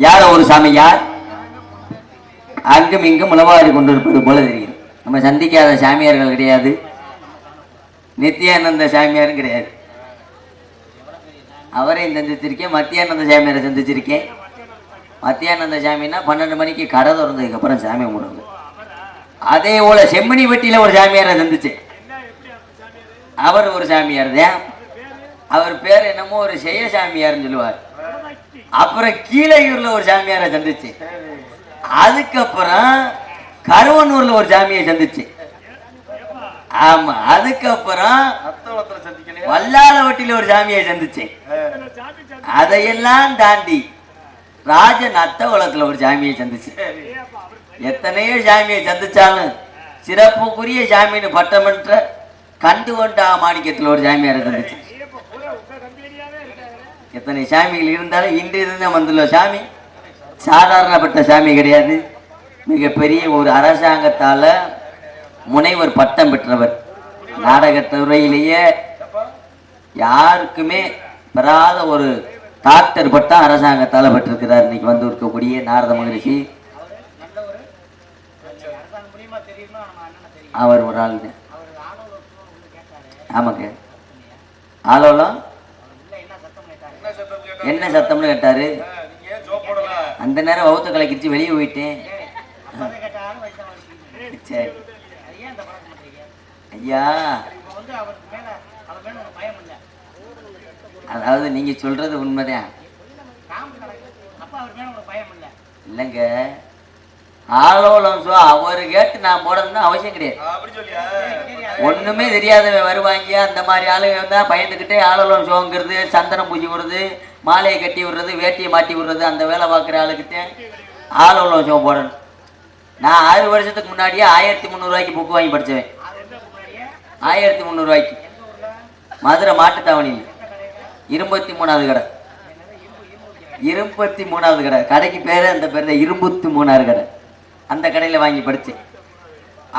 யார ஒரு சாமி யார்? அங்கும் இங்கும் உணவாடி கொண்டிருப்பது போல தெரியும் நம்ம சந்திக்காத சாமியார்கள் கிடையாது. நித்யானந்த சாமியாரும் கிடையாது. அவரையும் சந்திச்சிருக்கேன் மத்தியானந்த சாமியாரை சந்திச்சிருக்கேன் மத்தியானந்த சாமின்னா பன்னெண்டு மணிக்கு கடை திறந்ததுக்கு அப்புறம் சாமி கும்பிடுங்க அதே போல செம்மணி வெட்டியில ஒரு சாமியாரை சந்திச்சேன் அவர் ஒரு சாமியார் தான். அவர் பேர்? என்னமோ ஒரு செய்ய சாமியார்னு சொல்லுவார். அப்புறம் கீழையூர்ல ஒரு சாமியாரை சந்திச்சேன் அதுக்கப்புறம் கருவனூர்ல ஒரு சாமியை சந்திச்சேன் ஆமா அதுக்கப்புறம் அத்தவளத்துல சந்திக்கலையா? வல்லாளவட்டியில ஒரு சாமியை சந்திச்சேன் அதையெல்லாம் தாண்டி ராஜ நத்தகுளத்துல ஒரு சாமியை சந்திச்சேன் எத்தனையோ சாமியை சந்திச்சாலும் சிறப்புக்குரிய சாமின்னு பட்டமன்ற கண்டு கொண்டா மாணிக்கத்தில் ஒரு சாமியார் சந்திச்சேன் எத்தனை சாமிகள் இருந்தாலும் இன்று இருந்தால் வந்துள்ள சாமி சாதாரணப்பட்ட சாமி கிடையாது. மிகப்பெரிய ஒரு அரசாங்கத்தால் முனைவர் பட்டம் பெற்றவர். நாடகத்துறையிலேயே யாருக்குமே பெறாத ஒரு டாக்டர் பட்டம் அரசாங்கத்தால் பெற்றிருக்கிறார். இன்னைக்கு வந்து இருக்கக்கூடிய நாரத மகரிஷி. அவர் ஒரு ஆளுங்க ஆமாங்க. ஆலோலம் என்ன சத்தம்னு கேட்டாரு? அந்த நேரம் வகுத்து கலைக்கிச்சு வெளியே போயிட்டேன். சரி. ஐயா. அதாவது நீங்க சொல்றது உண்மைதான். இல்லைங்க. ஆலோலம் சோ அவர் கேட்டு நான் போடணும்னு அவசியம் கிடையாது. ஒண்ணுமே தெரியாதவன் வருவாங்க. அந்த மாதிரி ஆளுங்க வந்தா பயந்துக்கிட்டே ஆலோலம் சோங்கிறது சந்தனம் பூஜை விடுறது மாலையை கட்டி விடுறது வேட்டியை மாட்டி விடுறது அந்த வேலை பார்க்குற ஆளுக்கிட்ட ஆலோலம் சோ போடணும். நான் ஆறு வருஷத்துக்கு முன்னாடியே ஆயிரத்தி முந்நூறுவாய்க்கு புக்கு வாங்கி படிச்சவன். ஆயிரத்தி முந்நூறுவாய்க்கு மதுரை மாட்டுத்தாவணியில். இருபத்தி மூணாவது கடை. இருபத்தி மூணாவது கடை. கடைக்கு பேரு அந்த பேர் இருபத்தி மூணாவது கடை. அந்த கடையில் வாங்கி படித்தேன்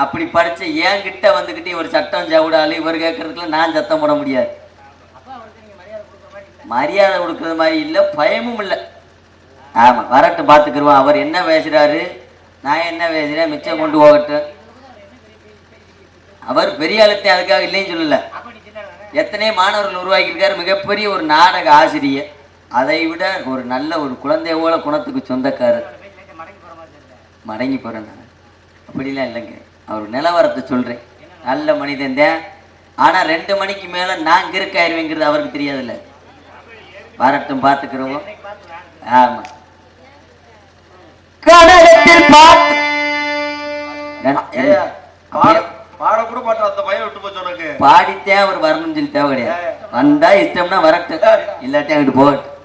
அப்படி படிச்ச என்கிட்ட வந்துக்கிட்டே ஒரு சட்டம் ஜவுடாலு இவர் கேட்கறதுக்குலாம் நான் சத்தம் போட முடியாது. மரியாதை கொடுக்குற மாதிரி இல்லை பயமும் இல்லை. ஆமாம் வரட்டும் பார்த்துக்குருவோம் அவர் என்ன பேசுகிறாரு நான் என்ன பேசுகிறேன் மிச்சம் கொண்டு போகட்டும் அவர் பெரிய ஆளுத்தை அதுக்காக இல்லைன்னு சொல்லலை. எத்தனை மாணவர்கள் உருவாக்கியிருக்காரு மிகப்பெரிய ஒரு நாடக ஆசிரியர் அதை விட ஒரு நல்ல ஒரு குழந்தை போல குணத்துக்கு சொந்தக்காரர். மடங்கி போறேன் நான் அப்படிலாம் இல்லைங்க. அவர் நிலவரத்தை சொல்றேன். நல்ல மனிதன் தான். ஆனா ரெண்டு மணிக்கு மேல நான் கிறுக்காயிருவேங்கிறது அவருக்கு தெரியாதுல்ல. வரட்டும் பார்த்துக்கிறோம். ஆமா. கடலத்தில் பாட. கூட மாட்டான். அந்த பையன் விட்டு போச்சு உனக்கு பாடித்தேன் அவர் வரணும்னு சொல்லி தேவை கிடையாது. வந்தா இஷ்டம்னா வரட்டும். இல்லாட்டி அங்கிட்டு போகட்டும்.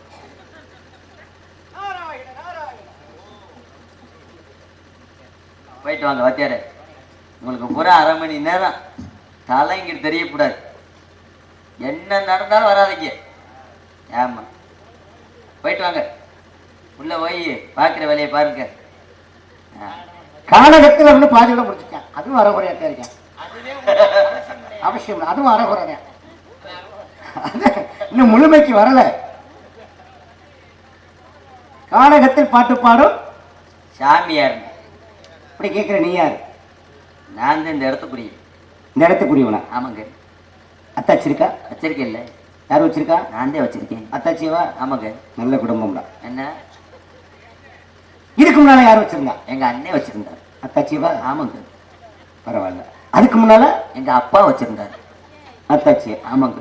போயிட்டு வாங்க வாத்தியாரே. உங்களுக்கு பூரா அரை மணி நேரம் தலை இங்கிட்டு தெரியக்கூடாது. என்ன நடந்தாலும் வராதீங்க. ஆமா. போயிட்டு வாங்க. உள்ள போய் பார்க்குற வேலையை பாருங்க. ஆ. கானகத்தில் வந்து பாதியோட முடிச்சுட்டேன் அதுவும் அறகுறையாக இருக்கேன். அவசியம் அதுவும் அறகுறை தான் இன்னும் முழுமைக்கு வரல. கானகத்தில் பாட்டு பாடும். சாமியார். இப்படி கேட்குற நீ யார்? நான் தான் இந்த இடத்துக்குரிய. இந்த இடத்துக்குரியவனா? ஆமாங்க. அத்தாச்சி இருக்கா? வச்சிருக்கேன் இல்லை. யார் வச்சிருக்கா? நான் தான் வச்சிருக்கேன். அத்தாச்சிவா ஆமாங்க. நல்ல குடும்பம்டா. என்ன? இதுக்கு முன்னால யார் வச்சிருந்தா? எங்க அண்ணன் வச்சிருந்தார். அத்தாச்சிவா ஆமாங்க. பரவாயில்ல. அதுக்கு முன்னால? எங்க அப்பா வச்சிருந்தார். அத்தாச்சி. ஆமாங்க.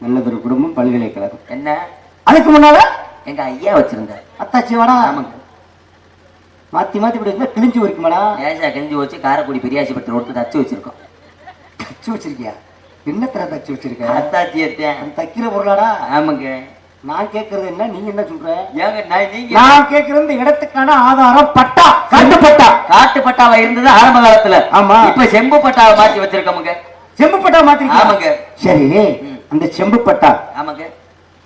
நல்லதொரு குடும்பம் பல்கலைக்கழகம். என்ன? அதுக்கு முன்னால? எங்க ஐயா வச்சிருந்தார். அத்தாச்சிவாடா ஆமாங்க. மாத்தி மாத்தி இப்படி இருந்தா கிழிஞ்சு இருக்குமாடா லேசா கிழிஞ்சு வச்சு காரைக்குடி பெரியாசிப்பட்டு ரோட்டு தச்சு வச்சிருக்கோம். தச்சு வச்சிருக்கியா? என்னத்துல தச்சு வச்சிருக்க? அத்தாச்சியத்தேன் அது தைக்கிற பொருளாடா. ஆமாங்க. நான் கேக்குறது என்ன நீங்க என்ன சொல்ற? ஏங்க நான் நீங்க நான் கேக்குறது இந்த இடத்துக்கான ஆதாரம் பட்டா. கண்டு பட்டா. காட்டு பட்டாவா இருந்தது ஆரம்ப காலத்துல. ஆமா. இப்ப செம்பு பட்டாவை மாத்தி வச்சிருக்கோமுங்க. செம்பு பட்டா மாத்திருக்கியா? ஆமாங்க. சரி. அந்த செம்பு பட்டா. ஆமாங்க.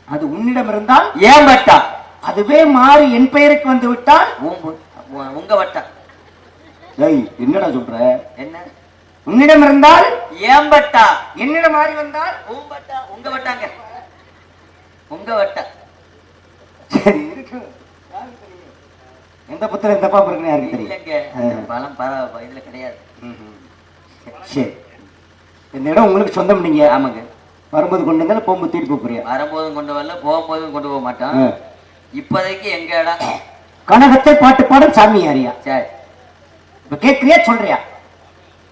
அது உன்னிடம் இருந்தால் ஏன் பட்டா? அதுவே மாறி என் பெயருக்கு வந்து விட்டால் உங்க- உ- உங்க வட்டா ஏய் என்னடா சொல்ற? என்ன? உன்னிடம் இருந்தால் ஏன் பட்டா என்னிடம் மாறி வந்தால் உன் வட்டா உங்க வட்டாங்க. உங்க வட்டா. சரி இருக்கு. எந்த புத்தகம் எந்த பாம்பு இருக்குன்னு யாருக்கு தெரியும்? பழம் இதுல கிடையாது. சரி. இந்த இடம் உங்களுக்கு சொந்தம் நீங்க. ஆமாங்க. வரும்போது கொண்டு வந்தாலும் போகும்போது திருப்பி போறியா? வரும்போதும் கொண்டு வரல போகும்போதும் கொண்டு போக மாட்டோம். இப்போதைக்கு எங்க இடம்? கனகத்தை பாட்டு பாடும் சாமி யாரியா? சரி. இப்ப கேக்குறியா சொல்றியா?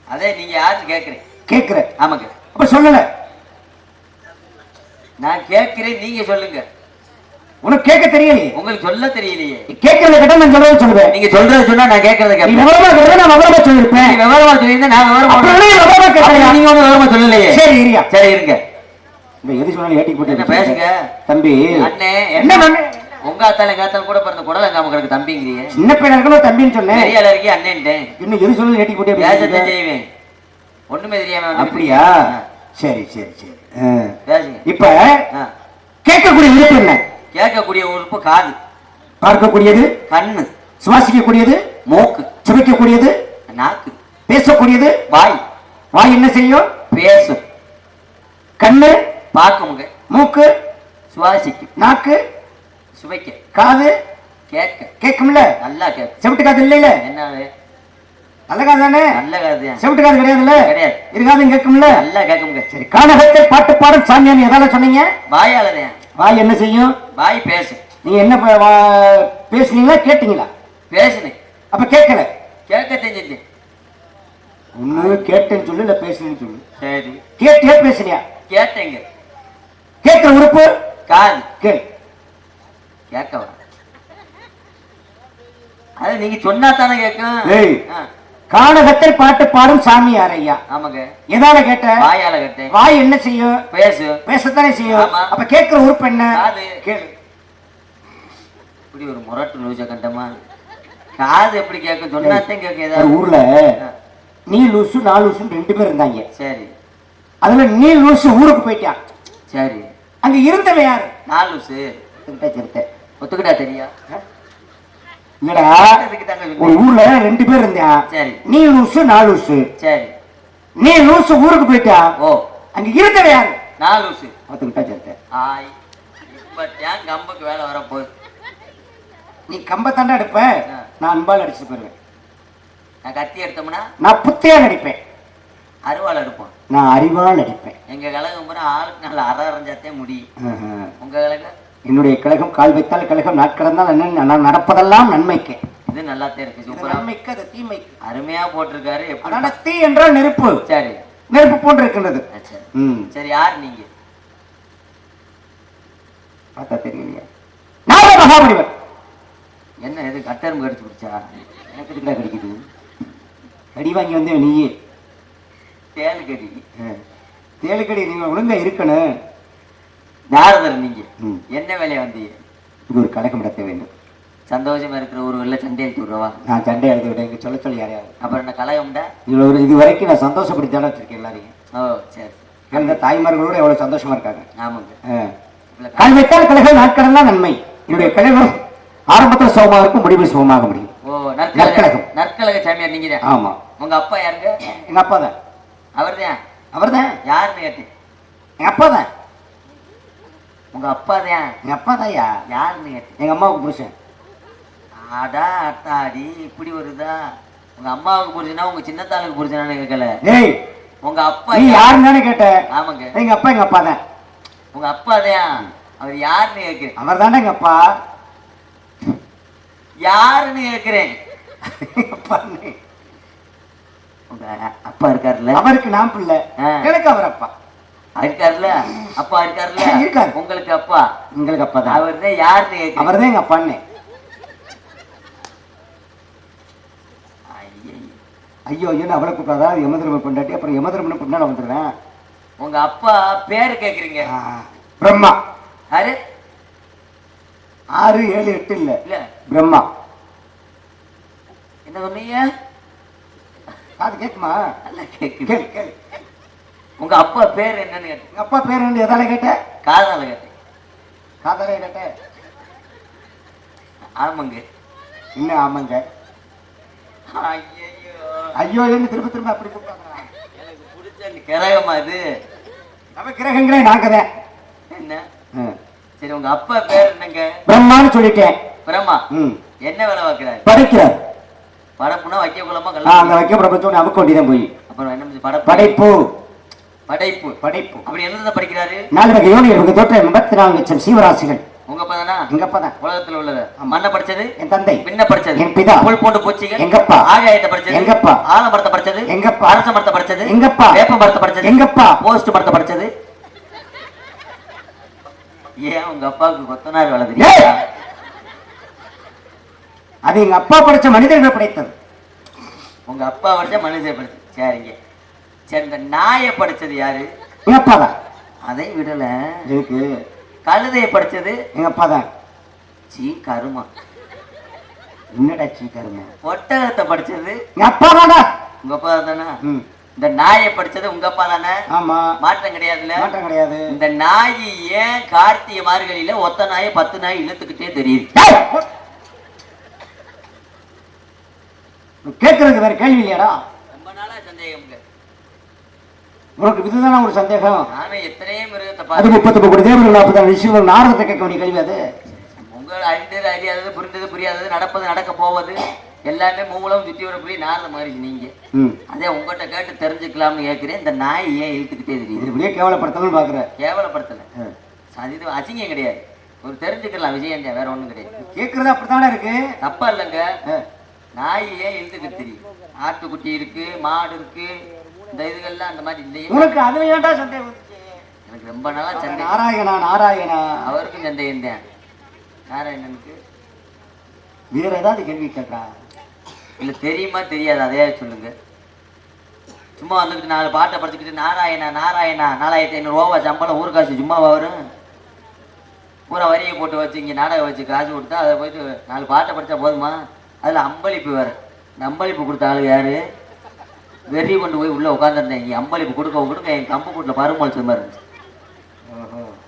அதே நீங்க யாருன்னு கேக்குறீங்க கேக்குற ஆமாங்க. அப்ப சொல்லல நான் கேட்கிறேன் நீங்க சொல்லுங்க. உனக்கு கேட்க தெரியலையே. உங்களுக்கு சொல்ல தெரியலையே. கேட்கறத கேட்டா நான் சொல்லவே சொல்லுவேன். நீங்க சொல்றத சொன்னா நான் கேட்கறத நீ கேட்பேன். விவரமா கேட்டா நான் விவரமா சொல்லிருப்பேன் நீங்க விவரமா சொல்லியிருந்தா நான் விவரமா நீ விவரமா கேட்கறியா? அப்ப நீங்க ஒண்ணும் விவரமா சொல்லலையே. சரி இரியா சரி இருங்க. இந்த எது சொன்னாலும் ஏட்டி போட்டு பேசுங்க? தம்பி. அண்ணே என்ன? உங்க அத்தால எங்க அத்தால கூட பிறந்த குடலங்காம கிடக்கு தம்பிங்கிறீங்க சின்ன பையன் இருக்கணும் தம்பின்னு சொன்னேன். பெரிய இருக்கி அண்ணன்ட்டேன் இன்னும் எது சொன்னாலும் ஏட்டி போட்டு பேசத்தான் செய்வேன். ஒண்ணுமே தெரியாம அப்படியா? சரி சரி சரி. இப்ப. கேட்கக்கூடிய விருப்பம் என்ன? கேட்கக்கூடிய உறுப்பு காது. பார்க்கக்கூடியது? கண்ணு. சுவாசிக்கக்கூடியது? மூக்கு. சுவைக்கக்கூடியது? நாக்கு. பேசக்கூடியது? வாய். வாய் என்ன செய்யும்? பேசும் கண்ணு? பார்க்குமுங்க மூக்கு? சுவாசிக்கும். நாக்கு? சுவைக்க. காது? கேட்க. கேட்கும்ல? நல்லா கேட்க செவிட்டு காது இல்லைல என்ன? நல்ல காது தானே? நல்ல காது செவிட்டு காது கிடையாதுல்ல? கிடையாது. இருக்காதும் கேட்கும்ல? நல்லா கேட்குமுங்க. சரி கானகத்தை பாட்டு பாடும் சாமியான்னு எதால சொன்னீங்க? வாயாலதான் வாய் என்ன செய்யும்? வாய் பேசும். நீங்க என்ன பேசுனீங்களா கேட்டீங்களா? பேசுனேன். அப்ப கேட்கல. கேட்க தெரிஞ்சிட்டேன் ஒண்ணு கேட்டேன்னு சொல்லு இல்ல பேசுனேன்னு சொல்லு. சரி. கேட்டியா பேசுனியா? கேட்டேங்க. கேட்கிற உறுப்பு? காது. கேள். கேட்கவா அது நீங்க சொன்னா தானே கேட்கும். கானகத்தை பாட்டு பாடும் சாமி ஐயா? ஆமாங்க. எதால கேட்ட? வாயால கேட்டேன். வாய் என்ன செய்யும்? பேசு. பேசத்தானே செய்யும்? ஆமா. அப்ப கேட்கிற உறுப்பு என்ன? இப்படி ஒரு முரட்டு லூச கண்டமா? காது எப்படி கேட்கும்? சொன்னாத்தான் கேட்கும் ஒரு ஏதாவது ஊர்ல நீ லூசு நான் லூசுன்னு ரெண்டு பேர் இருந்தாங்க. சரி. அதுல நீ லூசு ஊருக்கு போயிட்டான் சரி. அங்க இருந்தவன் யாரு? நான் லூசு. சிறுத்தை. ஒத்துக்கிட்டா தெரியா? தாங்க ஒரு. ஊர்ல ரெண்டு பேர் இருந்தான். சரி. நீ லூசு நான் லூசு. சரி. நீ லூசு ஊருக்கு போயிட்டான் ஓ. அங்க இருந்தவன் யாரு? நான் லூசு. ஒத்துக்கிட்டா சிறுத்தை ஆய் இப்ப டேங் கம்புக்கு வேலை வரப்போகுது நீ கம்பத்தாண்டா எடுப்ப. நான் அன்பால் அடிச்சு போயிருவேன். நான் கத்தி எடுத்தோம்னா? நான் புத்தையா நடிப்பேன் அருவாள் எடுப்போம். நான் அறிவால் நடிப்பேன் எங்க கழகம் பூரா ஆளுக்கு நல்ல அற அரைஞ்சாத்தே முடியும். உங்க கழகம்? என்னுடைய கழகம் கால் வைத்தால் கழகம் நாட்கடந்தால் என்ன நான் நடப்பதெல்லாம் நன்மைக்கு. இது நல்லாத்தே இருக்கு இது சூப்பரா. நன்மைக்கு அது தீமைக்கு. அருமையா போட்டிருக்காரு அதனால தீ என்றால் நெருப்பு. சரி. நெருப்பு போன்று இருக்கின்றது சரி. யார் நீங்க? பார்த்தா தெரியலையா. நாக மகாபலிவர் என்ன எது கட்டெரும்பு கடிச்சு பிடிச்சா? எனக்கு இதுக்குடா கிடைக்குது? கடி வாங்கி வந்து நீயே. தேல் கடி தேலுக்கடி நீங்க ஒழுங்கா இருக்கணும். நாரதர் நீங்க. என்ன வேலையை வந்தீங்க? இது ஒரு கழகம் நடத்த வேண்டும். சந்தோஷமா இருக்கிற ஒரு வெள்ள சண்டை எடுத்து விடுறவா? நான் சண்டை எழுத விட இங்க சொல்ல சொல்லி யாரையாவது? அப்புறம் என்ன கழகம்டா இதுல ஒரு இது வரைக்கும் நான் சந்தோஷப்படுத்தி தானே வச்சிருக்கேன் எல்லாரையும். ஓ சரி. இந்த தாய்மார்களோட எவ்வளவு சந்தோஷமா இருக்காங்க. ஆமாங்க. கால் வைத்தால் கழகம் நாட்கடலாம் நன்மை. என்னுடைய கழகம் ஆரம்பத்தில் சுகமாக இருக்கும் முடிவில் சுகமாக முடியும். ஓ நற்கழக நற்கழகம். நற்கழக சாமியார் நீங்க தான் ஆமா. உங்க அப்பா யாருங்க? எங்க அப்பா தான் அவர் தான் அவர் தான் யாருன்னு கேட்டேன். எங்க அப்பா தான் உங்க அப்பா தான் எங்க அப்பா தான்யா யாருன்னு கேட்டேன் எங்க அம்மாவுக்கு புருஷன். ஆடா அத்தாடி இப்படி வருதா? உங்க அம்மாவுக்கு புரிஞ்சுனா உங்க சின்னத்தாளுக்கு புரிஞ்சுனான்னு கேட்கல டேய் உங்க அப்பா நீ யாருன்னு தானே கேட்ட? ஆமாங்க. எங்க அப்பா எங்க அப்பா தான். உங்க அப்பா தான் அவர் யாருன்னு கேட்கிறேன் அவர் தானே எங்க அப்பா? யாருன்னு கேட்கிறேன். உங்க அப்பா இருக்காருல்ல? அவருக்கு நான் பிள்ளை. எனக்கு அவர் அப்பா. இருக்காருல்ல அப்பா இருக்காருல்ல இருக்காரு. உங்களுக்கு அப்பா? உங்களுக்கு அப்பா தான். அவர் தான் யாருன்னு அவர் தான் எங்க அப்பான்னு. ஐயோ ஐயோன்னு அவளை கூப்பிடாதா? யமதர்ம கொண்டாட்டி அப்புறம் யமதர்மனை பின்னால வந்துடுவேன் உங்க அப்பா பேரு கேக்குறீங்க. பிரம்மா. யாரு? ஆறு ஏழு எட்டு இல்ல. இல்ல. பிரம்மா. என்ன சொன்னீங்க? காது கேட்குமா கேளு கேளு. உங்க அப்பா பேர் என்னன்னு கேட்டேன். அப்பா பேர் என்ன எதால கேட்ட காதால கேட்டேன். காதலே கேட்ட ஆமாங்க. என்ன ஆமாங்க. ஐயோ என்ன திரும்ப திரும்ப அப்படி கூப்பிட்டாங்க எனக்கு பிடிச்ச கிரகமா இது நம்ம கிரகங்களே நாங்க தான் என்ன. சரி உங்க அப்பா பேர் என்னங்க? பிரம்மான்னு சொல்லிட்டேன். பிரம்மா. என்ன வேலை பார்க்கிறாரு? படைக்கிறார். படப்புனா வைக்க கல்ல அங்க வைக்க பிரபஞ்சம் அமுக்க வேண்டியதான் போய். அப்புறம் என்ன? படப்பு? படைப்பு. படைப்பு படைப்பு. அப்படி என்னதான் படிக்கிறாரு? நாலு வகை யோனிகள் தோற்ற எண்பத்தி நாலு லட்சம் சீவராசிகள். உங்க அப்பதானா எங்க அப்பா தான். உலகத்துல உள்ளது மண்ணை படிச்சது? என் தந்தை. பின்ன படிச்சது? என் பிதா. புல் போட்டு பூச்சிகள்? எங்கப்பா. ஆகாயத்தை படிச்சது? எங்கப்பா. ஆலமரத்தை படிச்சது? எங்கப்பா. அரச மரத்தை படிச்சது? எங்கப்பா. வேப்ப மரத்தை படிச்சது? எங்கப்பா. போஸ்ட் மரத்தை படிச்சது? ஏன் உங்க அப்பாவுக்கு கொத்தனார்! தெரியுமா? அது எங்க அப்பா படிச்ச மனிதர்கள் படைத்தது. உங்க அப்பா படிச்ச மனுஷன் படிச்சது. சரிங்க. சரி இந்த நாயை படிச்சது யாரு? எங்க அப்பா தான்? அதை விடல. இதுக்கு கழுதையை படிச்சது? எங்க அப்பா தான்? சீ கருமா. என்னடா சீக்கிரங்க ஒட்டகத்தை படிச்சது? எங்க அப்பா தானா? உங்க அப்பா தானே இந்த நாயை படிச்சது உங்க அப்பா தானே? ஆமா. மாற்றம் கிடையாதுல்ல? மாற்றம் கிடையாது. இந்த நாய் ஏன் கார்த்திகை மார்கழியில ஒத்த நாயை பத்து நாய் இழுத்துக்கிட்டே தெரியுது? கேட்கறதுக்கு வேற கேள்வி இல்லையாடா? உனக்கு இதுதானே ஒரு சந்தேகம்? அது முப்பத்தி கோடி தேவர்கள் நாற்பது ரிஷிகள் நாரதத்தை கேட்க வேண்டிய கேள்வி அது. உங்கள் அறிந்தது அறியாதது புரிந்தது புரியாதது நடப்பது நடக்க போவது எல்லாமே மூலம் சுத்தி வரப்படி நாரத மாதிரி நீங்க. அதே உங்ககிட்ட கேட்டு தெரிஞ்சுக்கலாம்னு கேட்கிறேன். இந்த நாய் ஏன் இழுத்துக்கிட்டே தெரியுது? இப்படியே கேவலப்படுத்தணும்னு பாக்குற கேவலப்படுத்தல. அது அசிங்கம் கிடையாது. ஒரு தெரிஞ்சுக்கலாம் விஷயம் தான் வேற ஒண்ணும் கிடையாது. கேட்கறது அப்படித்தானே இருக்கு? தப்பா இல்லைங்க. நாய் ஏன் இழுத்துக்கிட்டு தெரியும் ஆட்டுக்குட்டி இருக்கு மாடு இருக்கு இந்த இதுகள்லாம் அந்த மாதிரி இல்லையே. உனக்கு அதுல ஏன்டா சந்தேகம் வந்துச்சு? எனக்கு ரொம்ப நாளா சந்தேகம் நாராயணா நாராயணா. அவருக்கும் சந்தேகம் தான்? நாராயணனுக்கு வேற ஏதாவது கேள்வி கேட்கறா? இல்ல தெரியுமா தெரியாது. அதையா சொல்லுங்க. சும்மா வந்துக்கிட்டு நாலு பாட்டை படிச்சுக்கிட்டு நாராயணா நாராயணா நாலாயிரத்தி ஐநூறு ரூபா சம்பளம் ஊர் காசு சும்மாவா வரும். பூரா வரியை போட்டு வச்சு இங்கே நாடகம் வச்சு காசு கொடுத்தா அதை போயிட்டு நாலு பாட்டை படிச்சா போதுமா? அதில் அம்பளிப்பு வேறு. இந்த அம்பளிப்பு கொடுத்த ஆளு யாரு? வெறி கொண்டு போய் உள்ளே உட்காந்துருந்தேன் இங்கே அம்பளிப்பு கொடுக்க கொடுக்க என் கம்பு கூட்டில் பருமளிச்ச மாதிரி இருந்துச்சு.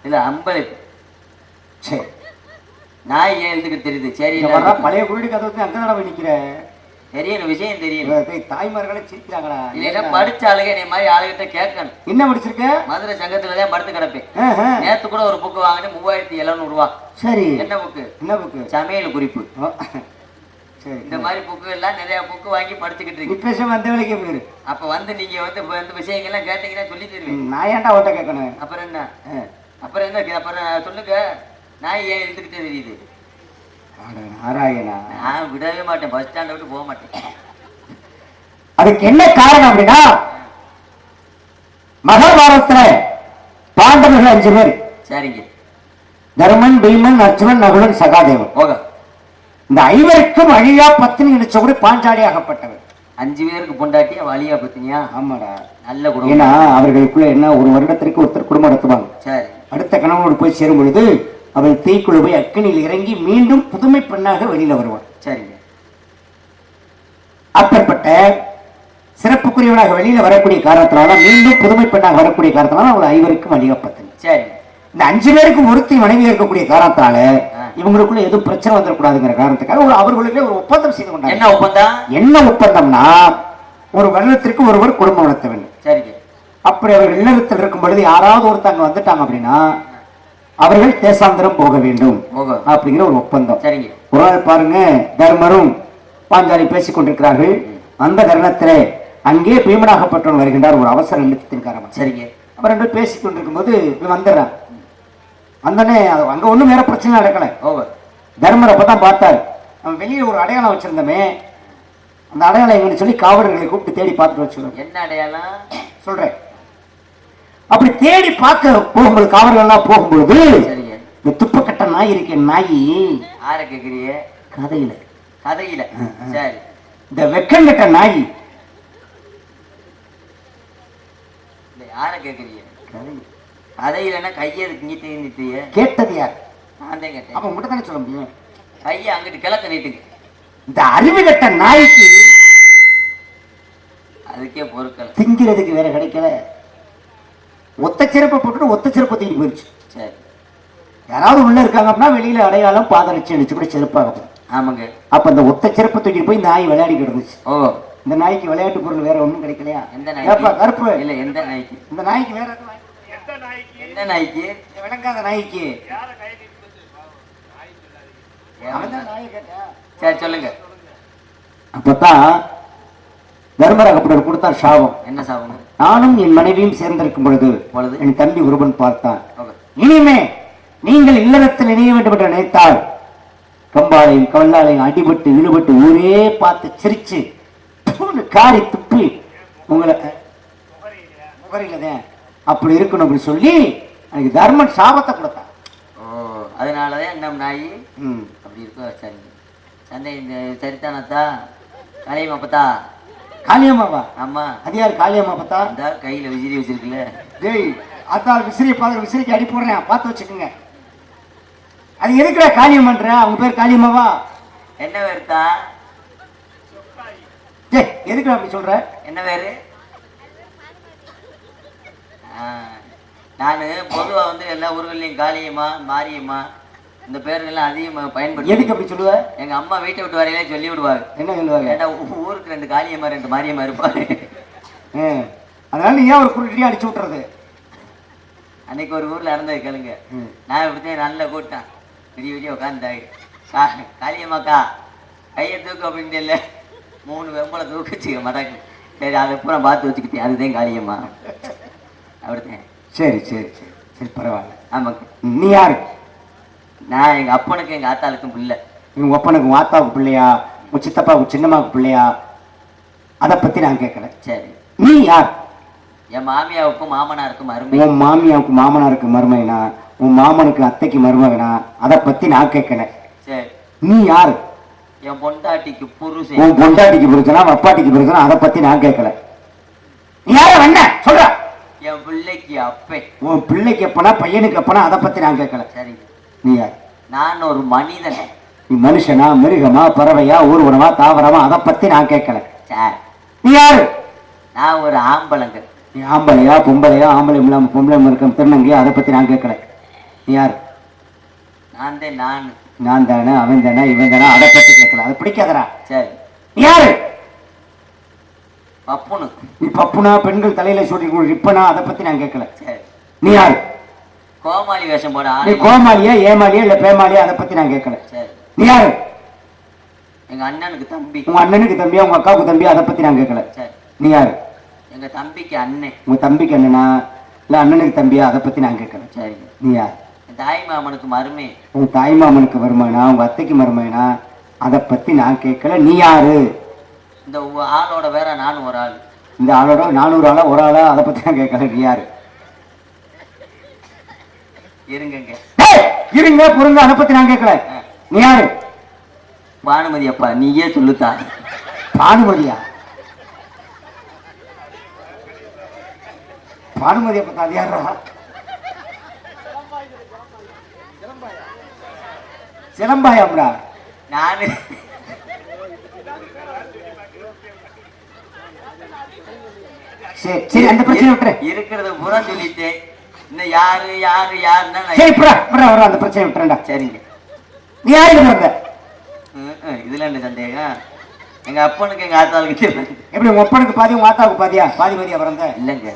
இல்லை அம்பளிப்பு. சரி நாய் எழுதுக்கு தெரியுது? சரி பழைய குருடி கதை வந்து அங்க நடவை நிக்கிற? தெரியணும் விஷயம் தெரியணும் தாய்மார்களே சிரிக்கிறாங்களா? இல்லைன்னா படிச்ச ஆளுங்க? என்னை மாதிரி ஆளுகிட்ட கேட்கணும். என்ன படிச்சிருக்க? மதுரை சங்கத்துல தான் படுத்து கிடப்பேன். நேத்து கூட ஒரு புக்கு வாங்கினேன் மூவாயிரத்தி எழுநூறு ரூபா. சரி. என்ன புக்கு? என்ன புக்கு? சமையல் குறிப்பு. இந்த மாதிரி புக்கு எல்லாம் நிறைய புக்கு வாங்கி படிச்சுக்கிட்டு இருக்கு பேச வந்த வேலைக்கு போயிரு அப்ப வந்து நீங்க வந்து இப்ப இந்த விஷயங்கள்லாம் கேட்டீங்கன்னா சொல்லி தருவேன். ம், நான் ஏன்டா அவட்ட கேட்கணும்? அப்புறம் என்ன. அப்புறம் என்ன அப்புறம் சொல்லுங்க. நாய் ஏன் எழுதுகிட்டே தெரியுது? நாராயணா. நான் விடவே மாட்டேன். பஸ் ஸ்டாண்டை விட்டு போக மாட்டேன். அதுக்கு என்ன காரணம் அப்படின்னா மகாபாரதத்துல பாண்டவர்கள் அஞ்சு பேர். சரிங்க. தர்மன் பீமன் அர்ஜுனன் நகுலன் சகாதேவன். போக. இந்த ஐவருக்கும் அழியா பத்தினி நினைச்ச கூட பாஞ்சாலி ஆகப்பட்டவர். அஞ்சு பேருக்கு பொண்டாட்டி வழியா பத்தினியா? ஆமாடா. நல்ல குடும்பம். ஏன்னா அவர்களுக்குள்ள என்ன ஒரு வருடத்திற்கு ஒருத்தர் குடும்பம் நடத்துவாங்க. சரி. அடுத்த கணவனோடு போய் சேரும் பொழுது அவள் தீக்குள்ள போய் அக்கினியில் இறங்கி மீண்டும் புதுமை பெண்ணாக வெளியில வருவாள். சரிங்க அப்பேற்பட்ட சிறப்புக்குரியவனாக வெளியில வரக்கூடிய காரணத்தினால மீண்டும் புதுமை பெண்ணாக வரக்கூடிய காரணத்தினால அவள் ஐவருக்கும் அழியப்பத்தன் சரி. இந்த அஞ்சு பேருக்கும் ஒருத்தி மனைவி இருக்கக்கூடிய காரணத்தால. இவங்களுக்குள்ள எதுவும் பிரச்சனை வந்துடக்கூடாதுங்கிற காரணத்துக்காக ஒரு அவர்களுக்குள்ளே ஒரு ஒப்பந்தம் செய்து கொண்டாங்க. என்ன ஒப்பந்தம்? என்ன ஒப்பந்தம்னா ஒரு வருடத்திற்கு ஒருவர் குடும்பம் நடத்த வேண்டும். சரிங்க. அப்படி அவர்கள் இல்லறத்தில் இருக்கும் பொழுது யாராவது ஒருத்தங்க வந்துட்டாங்க அப்படின்னா அவர்கள் தேசாந்திரம் போக வேண்டும் போக அப்படிங்கிற ஒரு ஒப்பந்தம். சரிங்க. ஒரு நாள் பாருங்க தர்மரும் பாஞ்சாலி பேசிக் கொண்டிருக்கிறார்கள். அந்த தருணத்திலே அங்கே பீமனாகப்பட்டவன் வருகின்றார். ஒரு அவசர நிமித்தத்தின் காரணம் சரிங்க. அவர் ரெண்டு பேசிக் கொண்டிருக்கும் போது இவன் வந்துடுறான் வந்தனே அங்க ஒண்ணும் வேற பிரச்சனை நடக்கல. ஓவர் தர்மர் அப்பதான் பார்த்தார். அவன் வெளியே ஒரு அடையாளம் வச்சிருந்தமே. அந்த அடையாளம் எங்கன்னு சொல்லி காவலர்களை கூப்பிட்டு தேடி பார்த்துட்டு வச்சு என்ன அடையாளம்? சொல்றேன். அப்படி தேடி பார்க்க போகும்போது காவலர்கள்லாம் போகும்பொழுது சரிங்க இந்த துப்பக்கட்ட நாய் இருக்கே நாய். யார கேக்குறிய கதையில. கதையில. சரி. இந்த வெக்கங்கட்ட நாய். யார கேக்குறிய கதையிலன்னா கையை நீட்டி நீட்டிய கேட்டது யார்? நான் தான் கேட்டேன். அப்ப தானே சொல்ல முடியும்? கையை அங்கிட்டு கிழக்க நீட்டுங்க. இந்த அறிவு கட்ட நாய்க்கு அதுக்கே பொருட்கள் திங்கிறதுக்கு வேற கிடைக்கல. ஒத்த செருப்பை போட்டுட்டு ஒத்த செருப்பை தூக்கிட்டு போயிடுச்சு சரி. யாராவது உள்ள இருக்காங்க அப்படின்னா வெளியில அடையாளம் பாதரட்சி அடிச்சு கூட செருப்பாக ஆமாங்க. அப்ப அந்த ஒத்த செருப்பை தூக்கிட்டு போய் இந்த நாய் விளையாடிக்கிட்டு இருந்துச்சு ஓ. இந்த நாய்க்கு விளையாட்டு பொருள் வேற ஒண்ணும் கிடைக்கலையா? எந்த நாய்க்கு? கருப்பு. இல்ல எந்த நாய்க்கு? இந்த நாய்க்கு வேற எந்த நாய்க்கு? இந்த விளங்காத நாய்க்கு. ஏன் அவன் தான் நாயை கேட்டா. சரி சொல்லுங்க. அப்பதான் தர்மராகப்பட்டவர் கொடுத்தார் சாபம். என்ன சாப்பிடணும் நானும் என் மனைவியும் சேர்ந்திருக்கும் பொழுது பொழுது? என் தம்பி ஒருவன் பார்த்தான். இனிமே நீங்கள் இல்லறத்தில் இணைய வேண்டும் என்று நினைத்தால் கம்பாலையும் கவல்லாலையும் அடிபட்டு இழுபட்டு ஊரே பார்த்து சிரிச்சு தூணு காரி துப்பி உங்களை முகரிலதே அப்படி இருக்கணும் அப்படின்னு சொல்லி எனக்கு தர்மன் சாபத்தை கொடுத்தான். ஓ அதனாலதான் நம்ம நாய் ம். அப்படி இருக்கோ சரிங்க சந்தை இந்த சரித்தானத்தா? கலையும் அப்பத்தா? காளியம்மாவா? ஆமா. அது யார் காளியம்மா பார்த்தா அந்த கையில விசிறி வச்சிருக்குல்ல. டேய் அதான் விசிறியை பார்த்து விசிறிக்கு அடி போடுறேன். பார்த்து வச்சுக்கோங்க. அது எதுக்குடா காளியம்மன்ற? அவங்க பேர் காளியம்மாவா? என்ன வேறுத்தா டேய் எதுக்குடா அப்படி சொல்ற? என்ன வேறு நான் பொதுவாக வந்து எல்லா ஊர்கள்லையும் காளியம்மா மாரியம்மா இந்த பேர்கள்லாம் அதிகமாக பயன்படுத்தி எதுக்கு அப்படி சொல்லுவ? எங்க அம்மா வீட்டை விட்டு வரையிலே சொல்லி விடுவாங்க என்ன சொல்லுவாங்க? ஊ- ஊருக்கு ரெண்டு காளியம்மா ரெண்டு மாரியம்மா இருப்பாங்க. ஆ. அதனால நீ ஏன் ஒரு குருட்டியா அடிச்சு விட்டுறது? அன்னைக்கு ஒரு ஊர்ல இறந்தது கேளுங்க. நான் இப்படித்தான் நல்ல கூட்டம் விடிய விடிய உட்காந்துட்டாங்க கா காளியம்மாக்கா கையை தூக்கு அப்படின்னு இல்லை? மூணு வெம்பளை தூக்கிச்சு மடக்கு சரி அதை பூரா பார்த்து வச்சுக்கிட்டேன். அதுதான் காளியம்மா. அப்படித்தான். சரி சரி சரி. சரி பரவாயில்ல. ஆமாங்க நீ யாரு? நான் எங்க அப்பனுக்கு எங்க ஆத்தாளுக்கும் பிள்ளை. உங்க ஒப்பனுக்கு உன் ஆத்தாவுக்கு பிள்ளையா? உன் சித்தப்பாவுக்கு சின்னம்மாவுக்கு பிள்ளையா? அதை பத்தி நான் கேட்கல சரி. நீ யார்? என் மாமியாவுக்கும் மாமனாருக்கும் அருமை. உன் மாமியாவுக்கு மாமனாருக்கு மருமைனா உன் மாமனுக்கு அத்தைக்கு மருமகனா அதை பத்தி நான் கேட்கல சரி. நீ யாரு? என் பொண்டாட்டிக்கு புருஷன். உன் பொண்டாட்டிக்கு பிடிச்சனா அப்பாட்டிக்கு பிடிச்சனா அதை பத்தி நான் கேட்கல நீ யார வந்த சொல்ற. என் பிள்ளைக்கு அப்பன் உன் பிள்ளைக்கு எப்பனா பையனுக்கு எப்பனா அதை பத்தி நான் கேட்கல. சரிங்க நீ யார்? நான் ஒரு மனிதன். நீ மனுஷனா மிருகமா பறவையா ஊர்வனமா தாவரமா அதை பத்தி நான் கேட்கல. சார். நீ யாரு? நான் ஒரு ஆம்பளைங்க. நீ ஆம்பளையா பொம்பளையா ஆம்பளை இல்லாம பொம்பளை இருக்க திருநங்கையா அதை பத்தி நான் கேட்கல. நீ யார்? நான் தான் நான். நான் தானே அவன் தானே இவன் தானே அதை பத்தி கேட்கல. அது பிடிக்காதடா. சரி. நீ யாரு? பப்புனு. பப்புனா பெண்கள் தலையில சூடி ரிப்பனா அதை பத்தி நான் கேட்கல. சரி. நீ யாரு? கோமாளி வேஷம் போட நீ கோமாளியா ஏமாளியா இல்ல பேமாளியா அதை பத்தி நான் கேட்கல. சரி. நீ யாரு? எங்க அண்ணனுக்கு தம்பி. உங்க அண்ணனுக்கு தம்பியா உங்க அக்காவுக்கு தம்பியா அதை பத்தி நான் கேட்கல. சரி. நீ யாரு? எங்க தம்பிக்கு அண்ணன் உங்க தம்பிக்கு அண்ணனா இல்ல அண்ணனுக்கு தம்பியா அதை பத்தி நான் கேட்கல. சரிங்க நீ யார்? தாய் மாமனுக்கு மருமை. உங்க தாய் மாமனுக்கு மருமகனா உங்க அத்தைக்கு மருமகனா அதை பத்தி நான் கேட்கல. நீ யாரு? இந்த ஆளோட வேற நானும் ஒரு ஆள். இந்த ஆளோட நானூறு ஆளா ஒரு ஆளா அதை பத்தி நான் கேட்கல யாரு? இருங்கங்க. டேய், இருங்க பொருங்க அதை பத்தி நான் கேட்கல. நீ யாரு? பானுமதி அப்பா நீயே சொல்லுத்தா. பானுமதியா? பானுமதியை பத்தி அது யாரா சிலம்பாயம்டா நானு சரி சரி அந்த பிரச்சனை விட்டுரு. இருக்கிறத பூரா சொல்லிட்டேன் இன்னும் யாரு யாரு யாருன்னா சரி புறா புறா வர அந்த பிரச்சனை விட்டுறேன்டா. சரிங்க. நீ யாருக்கு பிறந்த? இதுல என்ன சந்தேகம்? எங்க அப்பனுக்கு எங்க ஆத்தாளுக்கு எப்படி உங்க பாதி உங்க ஆத்தாவுக்கு பாதியா? பாதி பாதியா பிறந்த? இல்லைங்க.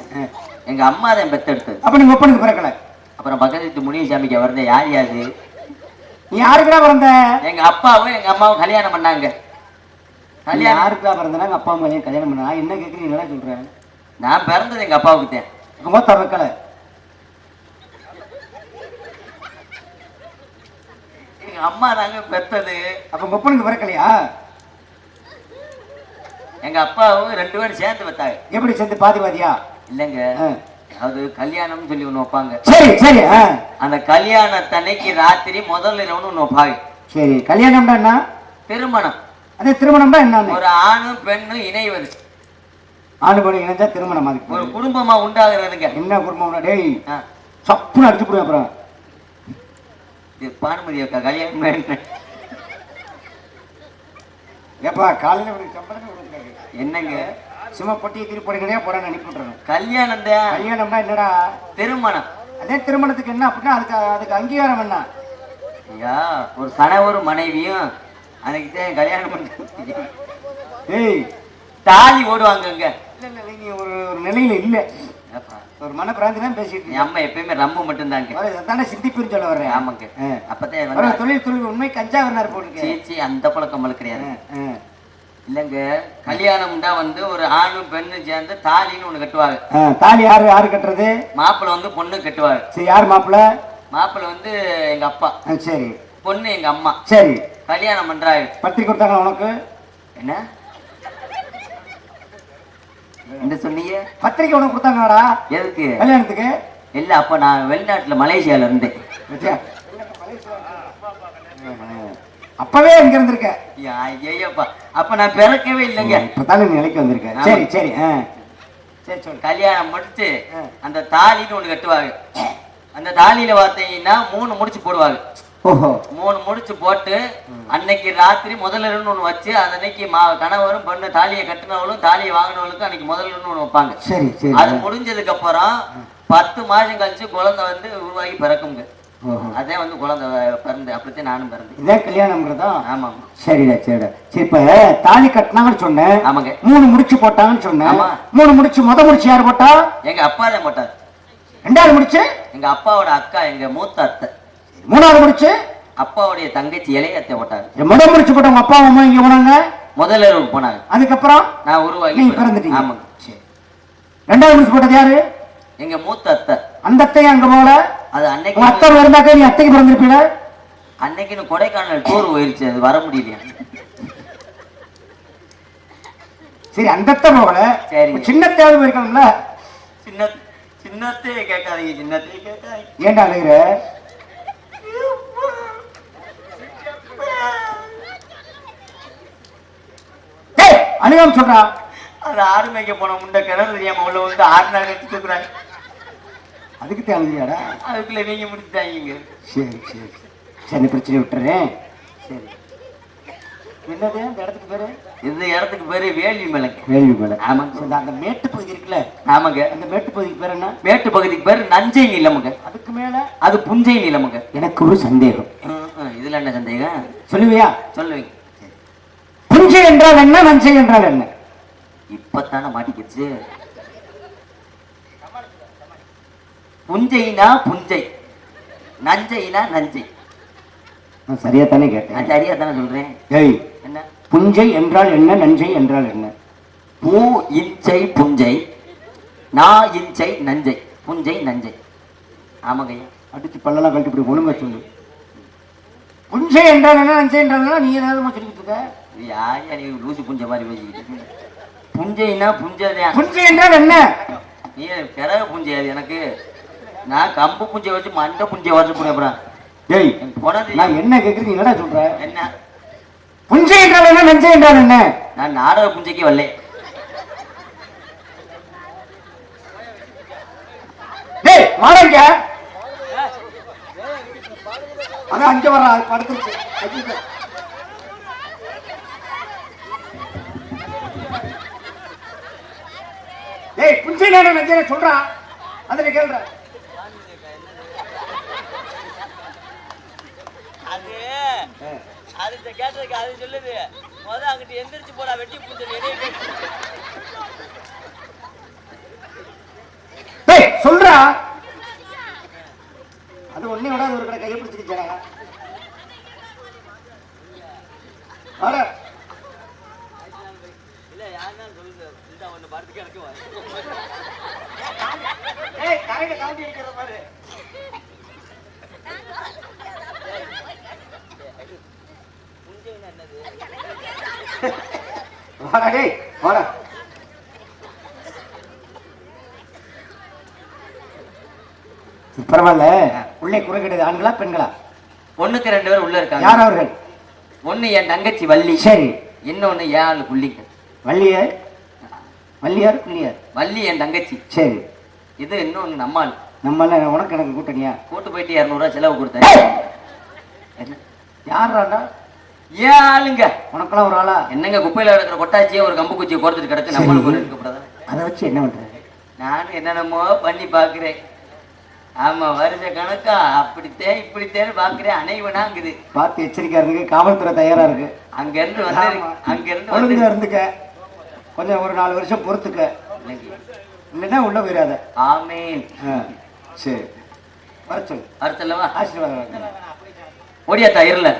எங்க அம்மா தான் பெத்தெடுத்தது. அப்ப நீங்க ஒப்பனுக்கு பிறக்கல. அப்புறம் பக்கத்து முனியசாமிக்கு வரத யார் யாரு? நீ யாருக்குடா பிறந்த? எங்க அப்பாவும் எங்க அம்மாவும் கல்யாணம் பண்ணாங்க. கல்யாணம் யாருக்குடா பிறந்தனா எங்க அப்பா அம்மா கல்யாணம் பண்ணா? என்ன கேக்குறீங்க என்ன சொல்றேன் நான் பிறந்தது எங்க அப்பாவுக்கு தான் உங்க மொத்த எங்க அம்மா தாங்க பெத்தது. அப்ப உங்க ஒப்பனுக்கு பிறக்கலையா? எங்க அப்பாவும் ரெண்டு பேரும் சேர்ந்து பெத்தாங்க. எப்படி சேர்ந்து பாதி பாதியா? இல்லைங்க. அது கல்யாணம்னு சொல்லி ஒண்ணு வைப்பாங்க. சரி சரி. அந்த கல்யாணத்தன்னைக்கு ராத்திரி முதல்ல இரவுன்னு ஒண்ணு வைப்பாங்க. சரி கல்யாணம்டா என்ன? திருமணம். அதே திருமணம்டா என்னன்னு? ஒரு ஆணும் பெண்ணும் இணைவது. ஆணு பெண்ணு இணைஞ்சா திருமணம் அதுக்கு ஒரு குடும்பமா உண்டாகிறதுங்க. என்ன குடும்பம்டா டேய் சப்புன்னு அடிச்சு போடுவேன் அப்புறம். பானுமதி அக்கா கல்யாணம் ஏப்பா காலையில உனக்கு சம்பளமே கொடுக்குறாரு என்னங்க? சும்மா பொட்டியை திருப்பி போடுங்கடே போடான்னு அனுப்பி விட்டுறேன் கல்யாணம் தான் கல்யாணம்னா என்னடா? திருமணம். அதே திருமணத்துக்கு என்ன அப்படின்னா அதுக்கு அதுக்கு அங்கீகாரம் என்ன? ஐயா ஒரு கணவரும் மனைவியும் அன்னைக்கு தான் கல்யாணம் பண்ணி ஏய். தாலி ஓடுவாங்கங்க. இல்ல இல்ல நீங்க ஒரு ஒரு நிலையில இல்ல. ஒரு மன பிராந்தி தான் பேசிட்டு என் அம்மா எப்பயுமே ரம்மு மட்டும்தாங்க தானே சிந்திப்புன்னு சொல்ல வர்றேன். ஆமாங்க. அப்பதான் வந்து தொழில் தொழில் உண்மை கஞ்சா போட்டுக்க சீச்சி அந்த பழக்கம் நம்மளுக்கு கிடையாது. இல்லைங்க கல்யாணம் தான் வந்து ஒரு ஆணும் பெண்ணும் சேர்ந்து தாலின்னு ஒண்ணு கட்டுவாங்க. தாலி யாரு யாரு கட்டுறது? மாப்பிள்ளை வந்து பொண்ணு கட்டுவாங்க. சரி யார் மாப்பிள்ள மாப்பிள்ளை வந்து எங்க அப்பா. சரி. பொண்ணு எங்க அம்மா. சரி. கல்யாணம் பண்றாங்க பத்திரிக்கை கொடுத்தாங்க உனக்கு? என்ன? என்ன சொன்னீங்க? பத்திரிக்கை உனக்கு கொடுத்தாங்கடா எதுக்கு? கல்யாணத்துக்கு? இல்ல அப்ப நான் வெளிநாட்டுல மலேசியால இருந்தேன்? அப்பவே இங்க இருந்திருக்க. ஐயா, ஐயையோப்பா. அப்ப நான் பிறக்கவே இல்லைங்க. இப்பதானே நிலைக்கு வந்திருக்க. சரி சரி. சரி சொல்லு. கல்யாணம் முடிச்சு. அந்த தாலின்னு ஒண்ணு கட்டுவாங்க. அந்த தாலியில பார்த்தீங்கன்னா மூணு முடிச்சு போடுவாங்க. மூணு முடிச்சு போட்டு அன்னைக்கு ராத்திரி முதல்ல ஒண்ணு வச்சு அன்னைக்கு கணவரும் பொண்ணு தாலியை கட்டினவளும் தாலியை வாங்கினவளுக்கும் அன்னைக்கு முதல்ல ஒண்ணு வைப்பாங்க. சரி சரி அது முடிஞ்சதுக்கு அப்புறம் பத்து மாசம் கழிச்சு குழந்தை வந்து உருவாகி பிறக்குங்க. அதே வந்து குழந்தை பிறந்து அப்படித்தான் நானும் பிறந்தேன். இதான் கல்யாணம்ங்கிறதா? ஆமாம் சரிடா சரிடா. சரி இப்ப தாலி கட்டினாங்கன்னு சொன்னேன். ஆமாங்க. மூணு முடிச்சு போட்டாங்கன்னு சொன்னேன். ஆமா. மூணு முடிச்சு முத முடிச்சு யார் போட்டா? எங்க அப்பா தான் போட்டார். ரெண்டாவது முடிச்சு? எங்க அப்பாவோட அக்கா எங்க மூத்த அத்தை. மூணாவது முடிச்சு? அப்பாவுடைய தங்கச்சி இளைய அத்தை போட்டாரு. சரி, முத முடிச்சு போட்ட உங்க அப்பா அம்மா இங்க போனாங்க? முதல்ல போனாங்க அதுக்கப்புறம்? நான் உருவாகி பிறந்துட்டீங்க. ஆமாங்க. சரி. ரெண்டாவது முடிச்சு போட்டது யாரு? எங்க மூத்த அத்தை. அந்த அத்தையும் அங்க போகல. அது அன்னைக்கு அத்தை இருந்தாக்க நீ அத்தைக்கு பிறந்திருப்பீங்க? அன்னைக்குன்னு கொடைக்கானல் டூர் போயிருச்சு. அது வர முடியலையா? சரி அந்த அத்தை போகல. சரிங்க. சின்னத்தையாவது போயிருக்கணும்ல சின்ன சின்னத்தையே கேட்காதீங்க சின்னத்தையே கேட்காதீங்க. ஏன்டா அழுகிற? ஏய், அழுகாம சொல்றா. அது ஆடு மேய்க்க போன முண்டை கிணறு தெரியாம உள்ள வந்து ஆறு நாள் எடுத்து தூக்குறாங்க. அதுக்கு அழுகிறியாடா அதுக்குள்ள நீங்க முடிச்சுட்டாங்க சரி சரி சரி. பிரச்சனை விட்டுறேன். சரி. என்னது? அந்த இடத்துக்கு பேரு? இந்த இடத்துக்கு பேரு வேலி மலைங்க வேள்வி மலை. ஆமாங்க. சரி, அந்த மேட்டு பகுதி இருக்குல்ல? ஆமாங்க. அந்த மேட்டு பகுதிக்கு பேர் என்ன? மேட்டு பகுதிக்கு பேரு நஞ்சை நிலமுங்க. அதுக்கு மேல? அது புஞ்சை நிலமுங்க. எனக்கு ஒரு சந்தேகம். இதுல என்ன சந்தேகம்? சொல்லுவியா? சொல்லுவீங்க. புஞ்சை என்றால் என்ன? நஞ்சை என்றால் என்ன? இப்பத்தானே மாட்டிக்கிச்சு. புஞ்சைனா புஞ்சை. நஞ்சைனா நஞ்சை. சரியா தானே கேட்டேன். சரியா தானே சொல்றேன். புஞ்சை என்றால் என்ன நஞ்சை என்றால் என்ன? பூ இஞ்சை புஞ்சை. நா இஞ்சை நஞ்சை. புஞ்சை நஞ்சை. ஆமாங்க ஐயா. அடிச்சு பல்லெல்லாம் கழட்டி இப்படி ஒழுங்கா சொல்லு. புஞ்சை என்றால் என்ன நஞ்சை என்றால் நீ ஏதாவது சொல்லிக்கிட்டு இருக்க? யாரையா நீ லூசு புஞ்சை மாதிரி பேசிக்கிட்டு புஞ்சைனா புஞ்சைதான். புஞ்சை என்றால் என்ன? நீ பிறகு புஞ்சை அது எனக்கு. நான் கம்பு புஞ்சை வச்சு மண்டை புஞ்சை வச்சு போனேன் அப்புறம் போனது நான் என்ன கேட்குறது நீ என்னடா சொல்ற? என்ன? புஞ்சை என்றால் என்ன? நஞ்சை என்றால் என்ன? நான் நாடக புஞ்சைக்கு வரல. டேய் வாடங்க அதான் அங்க அது படுத்துருச்சு. டேய் புஞ்சை நாட நஞ்சை சொல்றா? அதுல கேள்ற. அது அது கேட்டதுக்கு அது சொல்லுது. முத அங்கிட்டு எந்திரிச்சு போடா வெட்டி டேய் சொல்றா. அது ஒண்ணே விடாது ஒரு கடை கையை பிடிச்சிருச்சா வாட. இல்ல யாருன்னா சொல்லுது இந்த ஒண்ணு படுத்து கிடக்கு ஏய் பாரு புஞ்சைன்னா என்னது வாடா டேய் வாடா. பரவாயில்ல. உள்ளே குறை கிடையாது. ஆண்களா பெண்களா? ஒண்ணுக்கு ரெண்டு பேர் உள்ள இருக்காங்க. யார் அவர்கள்? ஒண்ணு என் தங்கச்சி வள்ளி. சரி. இன்னொன்னு ஏன் ஆளு புள்ளிங்க. வள்ளியார் வள்ளியார் புள்ளியார்? வள்ளி என் தங்கச்சி. சரி. இது இன்னொன்னு நம்மாள். நம்மள உனக்கு எனக்கு கூட்டணியா? கூட்டு போயிட்டு இரநூறுவா செலவு கொடுத்தாரு என்ன? யாராடா ஏன் ஆளுங்க? உனக்கெல்லாம் ஒரு ஆளா? என்னங்க குப்பையில கிடக்குற கொட்டாச்சியே ஒரு கம்பு குச்சியை கொடுத்துட்டு கிடக்கு? நம்மளுக்கு ஒரு அதை வச்சு என்ன பண்ற நானும் என்னென்னமோ பண்ணி பார்க்கிறேன். ஆமா வருஷ கணக்கா அப்படித்தேன் இப்படித்தேன்னு பார்க்கிறேன். அனைவனாங்குது பார்த்து எச்சரிக்கையா இருக்கு. காவல்துறை தயாரா இருக்கு. அங்க இருந்து வந்து ஆமா. அங்க இருந்து ஒழுங்கா இருந்துக்க. கொஞ்சம் ஒரு நாலு வருஷம் பொறுத்துக்க. இல்லைன்னா உள்ள போயிடாத. ஆமேன். ஆ, சரி. வர சொல்லு. அடுத்தல்லவா ஆசீர்வாதம் வாங்க. ஓடியாத்தா இருல